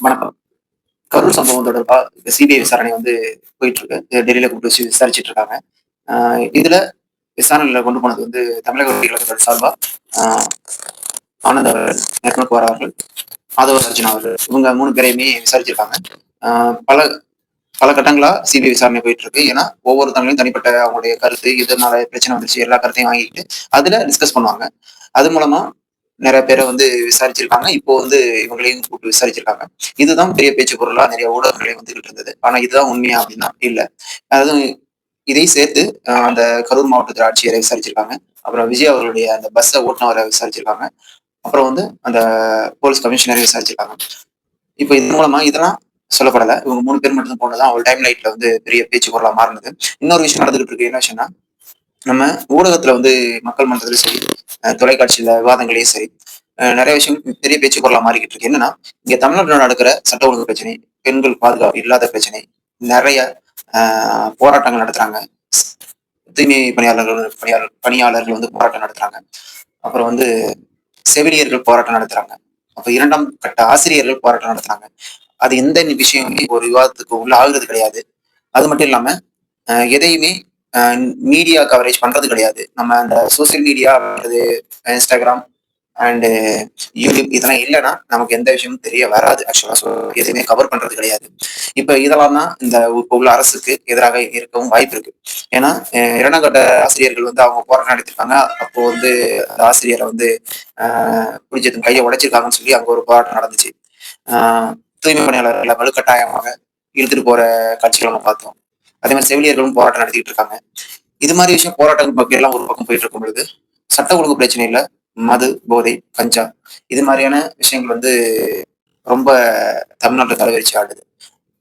வணக்கம். கரூர் சம்பவம் தொடர்பா இந்த சிபிஐ விசாரணை வந்து போயிட்டு இருக்கு டெல்லியில கூப்பிட்டு வச்சு விசாரிச்சுட்டு இருக்காங்க இதுல விசாரணையில கொண்டு போனது வந்து தமிழக வெற்றி கழகத்தோட சார்பா ஆனந்த் அவர்கள் நெற்குமார் அவர்கள் மாதவ அர்ஜுன் அவர்கள் இவங்க மூணு பேரையுமே விசாரிச்சிருக்காங்க. பல பல கட்டங்களா சிபிஐ விசாரணை போயிட்டு இருக்கு ஏன்னா ஒவ்வொருத்தவங்களையும் தனிப்பட்ட அவங்களுடைய கருத்து இதனால பிரச்சனை வந்துச்சு எல்லா கருத்தையும் வாங்கிட்டு அதுல டிஸ்கஸ் பண்ணுவாங்க. அது மூலமா நிறைய பேரை வந்து விசாரிச்சிருக்காங்க. இப்போ வந்து இவங்களையும் கூப்பிட்டு விசாரிச்சிருக்காங்க. இதுதான் பெரிய பேச்சு பொருளா நிறைய ஊடகங்களே வந்துகிட்டு இருந்தது ஆனா இதுதான் உண்மையா அப்படின்னா இல்ல. அதுவும் இதை சேர்த்து அந்த கரூர் மாவட்டத்தில் ஆட்சியரை விசாரிச்சிருக்காங்க. அப்புறம் விஜய் அவர்களுடைய அந்த பஸ்ஸை ஓட்டுனவரை விசாரிச்சிருக்காங்க. அப்புறம் வந்து அந்த போலீஸ் கமிஷனரை விசாரிச்சிருக்காங்க. இப்போ இது மூலமா இதெல்லாம் சொல்லப்படல. இவங்க மூணு பேர் மட்டும் போனதான் அவள் டைம் லைட்ல வந்து பெரிய பேச்சு பொருளா மாறினது. இன்னொரு விஷயம் நடந்துகிட்டு இருக்கு. என்ன விஷயம்னா நம்ம ஊடகத்துல வந்து மக்கள் மன்றத்திலும் சரி தொலைக்காட்சியில விவாதங்களையும் சரி நிறைய விஷயம் பெரிய பேச்சு பொருளா மாறிக்கிட்டு இருக்கு. என்னன்னா இங்க தமிழ்நாட்டில் நடக்கிற சட்ட ஒழுங்கு பிரச்சனை பெண்கள் பாதுகாப்பு இல்லாத பிரச்சனை நிறைய போராட்டங்கள் நடத்துறாங்க. தூய்மை பணியாளர்கள் பணியாளர் பணியாளர்கள் வந்து போராட்டம் நடத்துறாங்க. அப்புறம் வந்து செவிலியர்கள் போராட்டம் நடத்துறாங்க. அப்ப இரண்டாம் கட்ட ஆசிரியர்கள் போராட்டம் நடத்துறாங்க. அது எந்த விஷயமே ஒரு விவாதத்துக்கு உள்ள ஆகுறது கிடையாது. அது மட்டும் இல்லாம எதையுமே மீடியா கவரேஜ் பண்றது கிடையாது. நம்ம அந்த social media Instagram and YouTube இதெல்லாம் இல்லைன்னா நமக்கு எந்த விஷயமும் தெரிய வராது. ஆக்சுவலாக ஸோ எதுவுமே கவர் பண்றது கிடையாது. இப்போ இதெல்லாம் தான் இந்த இப்போ உள்ள அரசுக்கு எதிராக இருக்கவும் வாய்ப்பு இருக்கு. ஏன்னா இரண்டாம் கட்ட ஆசிரியர்கள் வந்து அவங்க போராட்டம் நடத்திருக்காங்க. அப்போ வந்து அந்த ஆசிரியரை வந்து பிடிச்சதும் கையை உடைச்சிருக்காங்கன்னு சொல்லி அங்க ஒரு போராட்டம் நடந்துச்சு. தூய்மை பணியாளர்களை வலுக்கட்டாயமாக இழுத்துட்டு போற காட்சிகளை நம்ம பார்த்தோம். அதே மாதிரி செவிலியர்களும் போராட்டம் நடத்திட்டு இருக்காங்க. இது மாதிரி விஷயம் போராட்டங்கள் பக்கம் எல்லாம் ஒரு பக்கம் போயிட்டு இருக்கும் பொழுது சட்ட ஒழுங்கு பிரச்சனை இல்ல மது போதை கஞ்சா இது மாதிரியான விஷயங்கள் வந்து ரொம்ப தமிழ்நாட்டில் தலைவரிச்சு ஆடுது.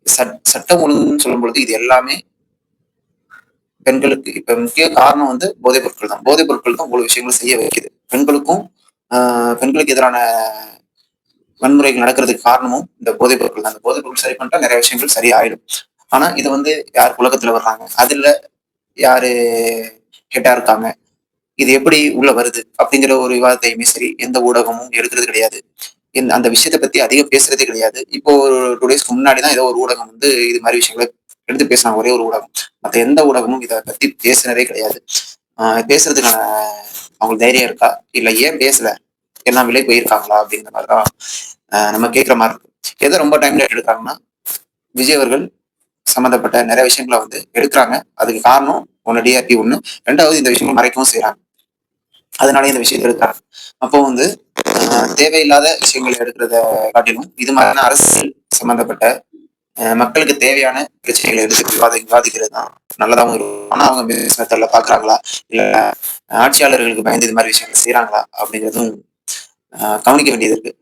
சட் சட்டம் ஒழுங்குன்னு சொல்லும் பொழுது இது எல்லாமே பெண்களுக்கு இப்ப முக்கிய காரணம் வந்து போதைப் பொருட்கள் தான். போதைப் பொருட்கள் தான் இவ்வளவு விஷயங்கள் செய்ய வைக்குது. பெண்களுக்கும் ஆஹ் பெண்களுக்கு எதிரான வன்முறைகள் நடக்கிறதுக்கு காரணமும் இந்த போதைப் பொருட்கள் தான். அந்த போதைப் பொருட்கள் சரி பண்ணிட்டா நிறைய விஷயங்கள் சரியாயிடும். ஆனா இது வந்து யார் உலகத்துல வர்றாங்க? அதுல யாரு ஹெட்டா இருக்காங்க? இது எப்படி உள்ள வருது? அப்படிங்கிற ஒரு விவாதத்தையுமே சரி எந்த ஊடகமும் எடுக்கிறது கிடையாது. அந்த விஷயத்தை பத்தி அதிகம் பேசுறதே கிடையாது. இப்போ ஒரு டூ டேஸ்க்கு முன்னாடி தான் ஏதோ ஒரு ஊடகம் வந்து இது மாதிரி விஷயங்களை எடுத்து பேசினாங்க ஒரே ஒரு ஊடகம். மற்ற எந்த ஊடகமும் இதை பத்தி பேசுனதே கிடையாது. ஆஹ் பேசுறதுக்கான அவங்களுக்கு தைரியம் இருக்கா? இல்ல ஏன் பேசல? எல்லாம் விலை போயிருக்காங்களா? அப்படிங்கிற மாதிரிதான் தான் நம்ம கேட்குற மாதிரி இருக்கு. எதை ரொம்ப டைம்ல எடுக்காங்கன்னா விஜய் அவர்கள் சம்மந்தப்பட்ட நிறைய விஷயங்களை வந்து எடுக்கிறாங்க. அதுக்கு காரணம் ஒன்னு டிஆர்பி ஒன்று ரெண்டாவது இந்த விஷயங்கள் மறைக்கவும் செய்யறாங்க அதனால இந்த விஷயத்தை எடுக்கிறாங்க. அப்போ வந்து தேவையில்லாத விஷயங்களை எடுக்கிறத காட்டிலும் இது மாதிரியான அரசியல் சம்பந்தப்பட்ட மக்களுக்கு தேவையான பிரச்சனைகளை எடுத்து விவாதி விவாதிக்கிறது தான் நல்லதாகவும் இருக்கும். ஆனால் அவங்க பிசினஸ் மெத்தட்ல பாக்குறாங்களா? இல்ல ஆட்சியாளர்களுக்கு பயந்து இது மாதிரி விஷயங்கள் செய்யறாங்களா அப்படிங்கிறதும் கவனிக்க வேண்டியது இருக்கு.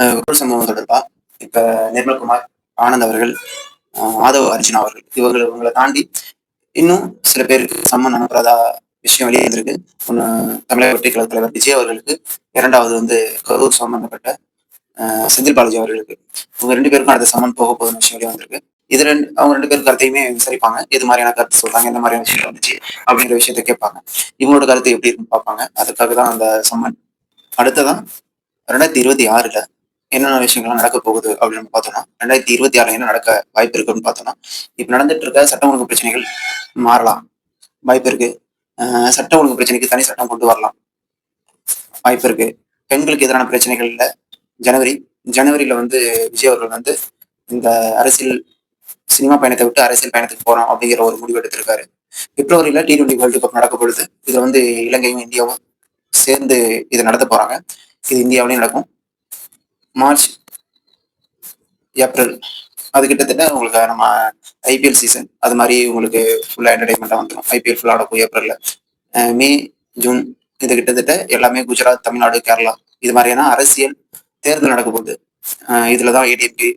ஆஹ் சம்பவம் தொடர்பா? இப்ப நிர்மல்குமார் ஆனந்த் அவர்கள் ஆதவ அர்ஜுன் அவர்கள். இவர்கள் இவங்களை தாண்டி இன்னும் சில பேருக்கு சம்மன் அனுப்புறதா விஷயம் வெளியே வந்திருக்கு. ஒன்று தமிழக வெற்றி கழக தலைவர் விஜய் அவர்களுக்கு இரண்டாவது வந்து கரூர் சம்பந்தப்பட்ட செந்தில் பாலாஜி அவர்களுக்கு. இவங்க ரெண்டு பேருக்கும் அடுத்த சம்மன் போக போதும் விஷயம் வெளியே வந்திருக்கு. இது ரெண்டு அவங்க ரெண்டு பேரும் கருத்தையுமே விசாரிப்பாங்க. எது மாதிரியான கருத்து சொல்றாங்க எந்த மாதிரியான விஷயம் வந்துச்சு அப்படிங்கிற விஷயத்த கேட்பாங்க. இவங்களோட கருத்து எப்படி இருக்குன்னு பார்ப்பாங்க. அதுக்காக தான் அந்த சம்மன். அடுத்ததான் ரெண்டாயிரத்தி இருபத்தி ஆறுல என்னென்ன விஷயங்கள்லாம் நடக்க போகுது அப்படின்னு பார்த்தோம்னா ரெண்டாயிரத்தி இருபத்தி ஆறு என்ன நடக்க வாய்ப்பு இருக்குன்னு பார்த்தோம்னா இப்போ நடந்துட்டு இருக்க சட்டம் ஒழுங்கு பிரச்சனைகள் மாறலாம். வாய்ப்பு இருக்கு. சட்டம் சட்ட ஒழுங்கு பிரச்சனைக்கு தனி சட்டம் கொண்டு வரலாம். வாய்ப்பு இருக்கு. பெண்களுக்கு எதிரான பிரச்சனைகள்ல ஜனவரி ஜனவரியில வந்து விஜய் அவர்கள் வந்து இந்த அரசியல் சினிமா பயணத்தை விட்டு அரசியல் பயணத்துக்கு போறோம் அப்படிங்கிற ஒரு முடிவு எடுத்திருக்காரு. பிப்ரவரியில டி டுவெண்டி வேர்ல்டு கப் நடக்க பொழுது இது வந்து இலங்கையும் இந்தியாவும் சேர்ந்து இதை நடத்த போறாங்க. இது இந்தியாவிலையும் நடக்கும். March April. அது கிட்டத்தட்ட உங்களுக்கு நம்ம ஐபிஎல் சீசன் அது மாதிரி உங்களுக்கு ஃபுல்லாக என்டர்டைன்மெண்ட்டாக வந்துடும் ஐபிஎல் ஃபுல்லாக நடக்கும் ஏப்ரலில். மே ஜூன் இது கிட்டத்தட்ட எல்லாமே குஜராத் தமிழ்நாடு கேரளா. இது மாதிரியான அரசியல் தேர்தல் நடக்க போகுது. இதில் இதுலதான் ஏடிஎம்கே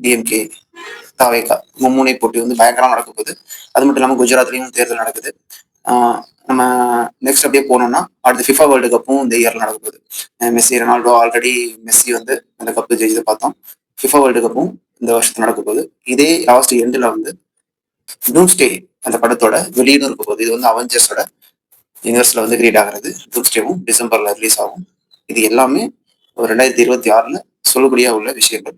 டிஎம்கே தாவேகா மும்முனை போட்டி வந்து பயங்கரமாக நடக்க போகுது. அது மட்டும் இல்லாமல் குஜராத்லேயும் தேர்தல் நடக்குது. ஆஹ் நம்ம நெக்ஸ்ட் அப்படியே போனோம்னா அடுத்து ஃபிஃபா வேர்ல்டு கப்பும் இந்த இயர்ல நடக்க போகுது. மெஸ்ஸி ரொனால்டோ ஆல்ரெடி மெஸ்ஸி வந்து அந்த கப்பு ஜெயிச்சதை பார்த்தோம். ஃபிஃபா வேர்ல்டு கப்பும் இந்த வருஷத்துல நடக்க போகுது. இதே லாஸ்ட் எண்டில் வந்து டூம்ஸ்டே அந்த படத்தோட வெளியீடும் இருக்க போகுது. இது வந்து அவெஞ்சர்ஸோட யூனிவர்ஸ்ல வந்து கிரியேட் ஆகிறது. டூம்ஸ்டேவும் டிசம்பர்ல ரிலீஸ் ஆகும். இது எல்லாமே ஒரு ரெண்டாயிரத்தி இருபத்தி ஆறுல சொல்லுபடியாக உள்ள விஷயங்கள்.